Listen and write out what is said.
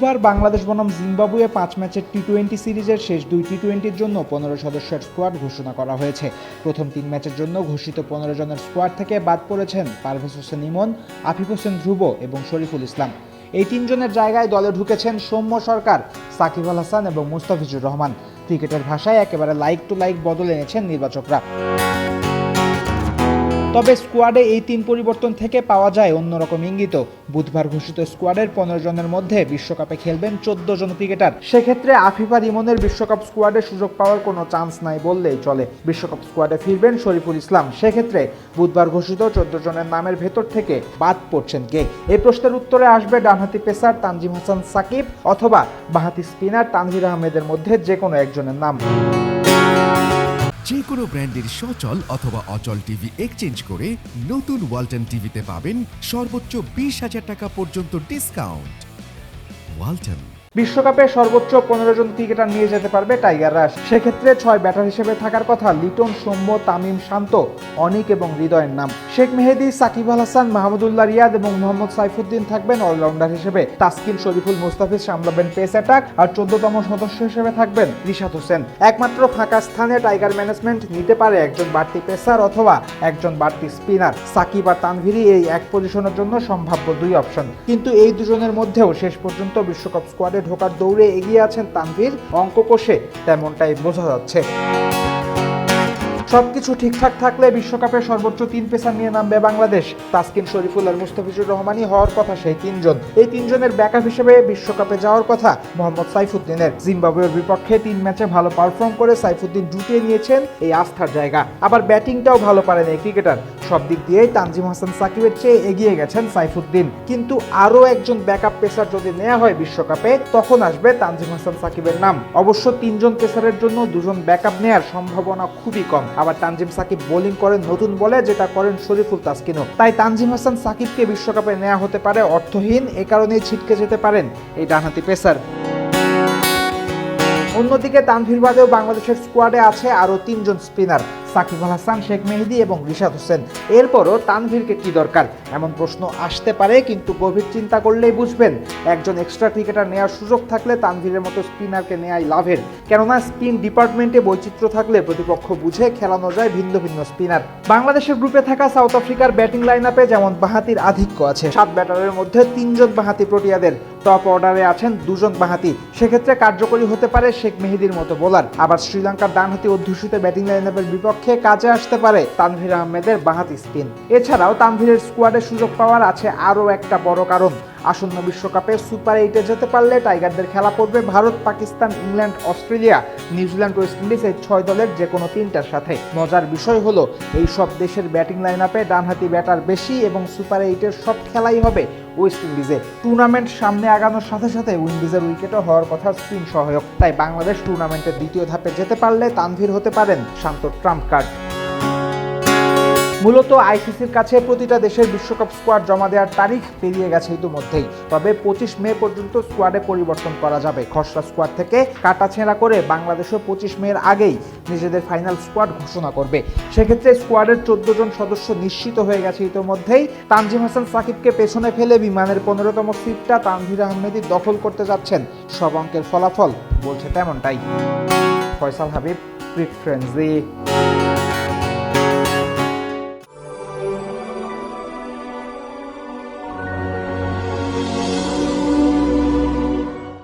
বুধবার বাংলাদেশ বনাম জিম্বাবুয়ে পাঁচ ম্যাচের টি টোয়েন্টি সিরিজের শেষ দুই টি টোয়েন্টির জন্য পনেরো সদস্যের স্কোয়াড ঘোষণা করা হয়েছে। প্রথম তিন ম্যাচের জন্য ঘোষিত পনেরো জনের স্কোয়াড থেকে বাদ পড়েছেন পারভেজ হোসেন ইমন, আফিফ হোসেন ধ্রুব এবং শরীফুল ইসলাম। এই তিনজনের জায়গায় দলে ঢুকেছেন সৌম্য সরকার, সাকিব আল হাসান এবং মুস্তাফিজুর রহমান। ক্রিকেটের ভাষায় একেবারে লাইক টু লাইক বদল এনেছেন নির্বাচকরা। তবে স্কোয়াডে এই তিন পরিবর্তন থেকে পাওয়া যায় অন্যরকম ইঙ্গিত। বুধবার ঘোষিত স্কোয়াডের পনেরো জনের মধ্যে বিশ্বকাপে খেলবেন চোদ্দ জন ক্রিকেটার। সেক্ষেত্রে আফিফা রিমনের বিশ্বকাপ স্কোয়াডে সুযোগ পাওয়ার কোনো চান্স নাই বললেই চলে। বিশ্বকাপ স্কোয়াডে ফিরবেন শরীফুল ইসলাম। সেক্ষেত্রে বুধবার ঘোষিত চোদ্দ জনের নামের ভেতর থেকে বাদ পড়ছেন কে? এই প্রশ্নের উত্তরে আসবে ডানহাতি পেসার তানজিম হাসান সাকিব অথবা বাহাতি স্পিনার তানজির আহমেদের মধ্যে যে কোনো একজনের নাম। যে কোনো ব্র্যান্ডের সচল অথবা অচল টিভি এক্সচেঞ্জ করে নতুন ওয়ালটন টিভিতে পাবেন সর্বোচ্চ বিশ হাজার টাকা পর্যন্ত ডিসকাউন্ট ওয়ালটন। বিশ্বকাপে সর্বোচ্চ পনেরো জন ক্রিকেটার নিয়ে যেতে পারবে টাইগাররা সেক্ষেত্রে ছয় ব্যাটার হিসেবে থাকার কথা লিটন, সৌম্য, তামিম, শান্ত, অনিক এবং হৃদয়ের নাম। শেখ মেহেদি, সাকিব আল হাসান, মাহমুদুল্লাহ রিয়াদ এবং মোহাম্মদ সাইফুদ্দিন থাকবেন অলরাউন্ডার হিসেবে। তাসকিন, শরীফুল, মুস্তাফিজ সামলাবেন পেস অ্যাটাক আর চোদ্দতম সদস্য হিসেবে থাকবেন রিশাদ হোসেন। একমাত্র ফাঁকা স্থানে টাইগার ম্যানেজমেন্ট নিতে পারে একজন বাড়তি পেসার অথবা একজন বাড়তি স্পিনার। সাকিব আর তানভিরি এই এক পজিশনের জন্য সম্ভাব্য দুই অপশন। কিন্তু এই দুজনের মধ্যেও শেষ পর্যন্ত বিশ্বকাপ স্কোয়াডে ঢোকার দৌড়ে এগিয়ে আছেন তানভীর অঙ্ক কোষে তেমনটাই বোঝা যাচ্ছে। সবকিছু ঠিকঠাক থাকলে বিশ্বকাপে সর্বোচ্চ তিন পেসার নিয়ে নামবে বাংলাদেশ। তাসকিন শরীফুল আর মুস্তাফিজুর রহমানই হওয়ার কথা সেই তিনজন। এই তিনজনের ব্যাকআপ হিসেবে বিশ্বকাপে যাওয়ার কথা মোহাম্মদ সাইফুদ্দিনের। জিম্বাবুয়ের বিপক্ষে তিন ম্যাচে ভালো পারফর্ম করে সাইফুদ্দিন জুটিয়ে নিয়েছেন এই আস্থার জায়গা। আবার ব্যাটিংটাও ভালো পারেন এই ক্রিকেটার সব দিক দিয়েই তানজিম হাসান সাকিবের চেয়ে এগিয়ে গেছেন সাইফুদ্দিন। কিন্তু আরও একজন ব্যাকআপ পেসার যদি নেওয়া হয় বিশ্বকাপে, তখন আসবে তানজিম হাসান সাকিবের নাম। অবশ্য তিনজন পেসারের জন্য দুজন ব্যাকআপ নেয়ার সম্ভাবনা খুবই কম। আবার তানজিম সাকিব বোলিং করেন নতুন বলে, যেটা করেন শরীফুল তাসকিনও। তাই তানজিম হাসান সাকিবকে বিশ্বকাপে নেওয়া হতে পারে অর্থহীন, এ কারণেই ছিটকে যেতে পারেন এই ডানহাতি পেসার। অন্যদিকে তানভীর বাদেও বাংলাদেশের স্কোয়াডে আছে আরও তিনজন স্পিনার সাকিব আল হাসান, শেখ মেহেদি এবং রিশাদ হোসেন। এরপরও তানভীরকে কি দরকার? এমন প্রশ্ন আসতে পারে, কিন্তু গভীর চিন্তা করলেই বুঝবেন। একজন এক্সট্রা ক্রিকেটার নেওয়ার সুযোগ থাকলে তানভীরের মতো স্পিনারকে নেওয়াই লাভের। কেননা স্পিন ডিপার্টমেন্টে বৈচিত্র্য থাকলে প্রতিপক্ষ বুঝে খেলানো যায় ভিন্ন ভিন্ন স্পিনার বাংলাদেশের গ্রুপে থাকা সাউথ আফ্রিকার ব্যাটিং লাইন আপে যেমন বাহাতির আধিক্য আছে। সাত ব্যাটারের মধ্যে তিনজন বাহাতি প্রোটিয়াদের। টপ অর্ডারে আছেন দুজন বাঁহাতি সেক্ষেত্রে কার্যকরী হতে পারে শেখ মেহেদির মতো বোলার। আবার শ্রীলঙ্কার ডানহাতি অধ্যুষিত ব্যাটিং লাইন লাইনআপের বিপক্ষে কাজে আসতে পারে তানভীর আহমেদের বাঁহাতি স্পিন। এছাড়াও তানভীরের স্কোয়াডে সুযোগ পাওয়ার আছে আরও একটা বড় কারণ। আসন্ন বিশ্বকাপে সুপার এইটে যেতে পারলে টাইগারদের খেলা পড়বে Bharat, Pakistan, England, Australia, New Zealand West Indies এই ছয় দলের যে কোনো তিনটার সাথে। মজার বিষয় হলো, এই সব দেশের ব্যাটিং লাইন আপে ডানহাতি ব্যাটার বেশি এবং সুপার এইটের সব খেলাই হবে ওয়েস্ট ইন্ডিজে। টুর্নামেন্ট সামনে আগানোর সাথে সাথে উইন্ডিজের উইকেটও হওয়ার কথা স্পিন সহায়ক। তাই বাংলাদেশ টুর্নামেন্টের দ্বিতীয় ধাপে যেতে পারলে তানভীর হতে পারেন শান্ত ট্রাম্প কার্ড মূলত আইসিসির কাছে প্রতিটা দেশের বিশ্বকাপ স্কোয়াড জমা দেওয়ার তারিখ পেরিয়ে গেছে ইতিমধ্যেই। তবে পঁচিশ মে পর্যন্ত স্কোয়াডে পরিবর্তন করা যাবে। খসড়া স্কোয়াড থেকে কাটাছেঁড়া করে বাংলাদেশও পঁচিশ মের আগেই নিজেদের ফাইনাল স্কোয়াড ঘোষণা করবে। সেক্ষেত্রে স্কোয়াডের চোদ্দ জন সদস্য নিশ্চিত হয়ে গেছে ইতিমধ্যেই। তানজিম হাসান সাকিবকে পেছনে ফেলে বিমানের পনেরোতম সিটটা তানভীর আহমেদি দখল করতে যাচ্ছেন। সব অঙ্কের ফলাফল বলছে তেমনটাই। ফয়সাল হাবিব ফ্রেন্ডজি